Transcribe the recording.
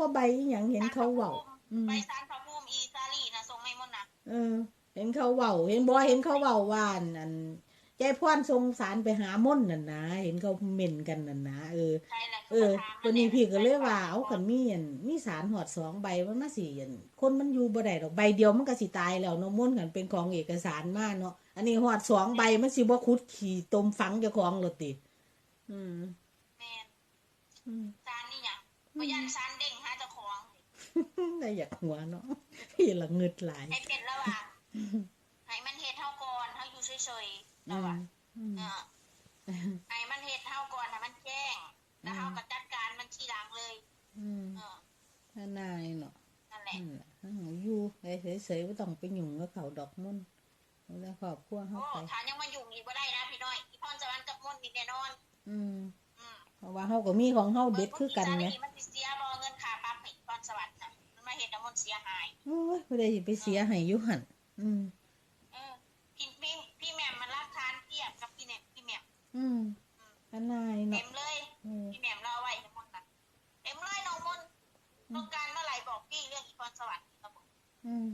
ว่าใบอหย่างเห็นเขาเว้าอืมไปสารพระภูมิอีซาลีนะส่งไม่หมดนะเออ เห็นเขาเว้า เห็นบ่เห็นเขาเว้าว่าอันอันยายพรส่งสารไปหาม่นนั่นนะเห็นเขาเม่นกันนั่นนะเออ ใช่แหละเออวันนี้พี่ก็เลยว่าเอากันมีอันมีสารหอดสองใบมันมาสิอันคนมันอยู่บ่ได้ดอกใบเดียวมันก็สิตายแล้วเนาะม่วนกันเป็นของเอกสารมาเนาะอันนี้หอดสองใบมันสิบ่คุดขี่ตมฝังเจ้าของรถติอืมแม่นอืม สารนี่หยังพยันสารเด้งหาเจ้าของ ได้อยากหัวเนาะพี่ละเงึดหลายให้เป็นแล้วว่าให้มันเฮ็ดเฮาก่อนเฮาอยู่เฉยๆแล้วว่าอืมเออให้มันเฮ็ดเฮาก่อนให้มันแจ้ง แล้วเฮาก็จัดการมันทีหลังเลย อืมเออถ้านายเนาะนั่นแหละนั่นแหละถ้าหนูอยู่เฉยๆบ่ต้องไปยุ่งกับเขาดอกมุ่นเอาแล้วครอบครัวเฮาโอ้ไปถ้ายังมายุ่งอีกบ่ได้นะพี่น้อยอีพรสวรรค์กับมนต์นี่แน่นอนอืมอืมเพราะว่าเฮาก็มีของเฮาเด็ดคือกันไงไงมันสิเสียบ่ายโอ้ยบ่ได้สิไปเสียให้อยู่หั่นอืมเออพี่พี่พี่แหม่มมันรักทานเทียบกับพี่เนี่ยพี่แหม่มอืมอันนายเต็เนาะมเลยเออพี่แหม่มเล่าไว้ทั้งหมดนะเต็มเลยน้องมนต์ต้องการเมื่อไหร่บอกพี่เรื่องอีพรสวรรค์ครับผมอืม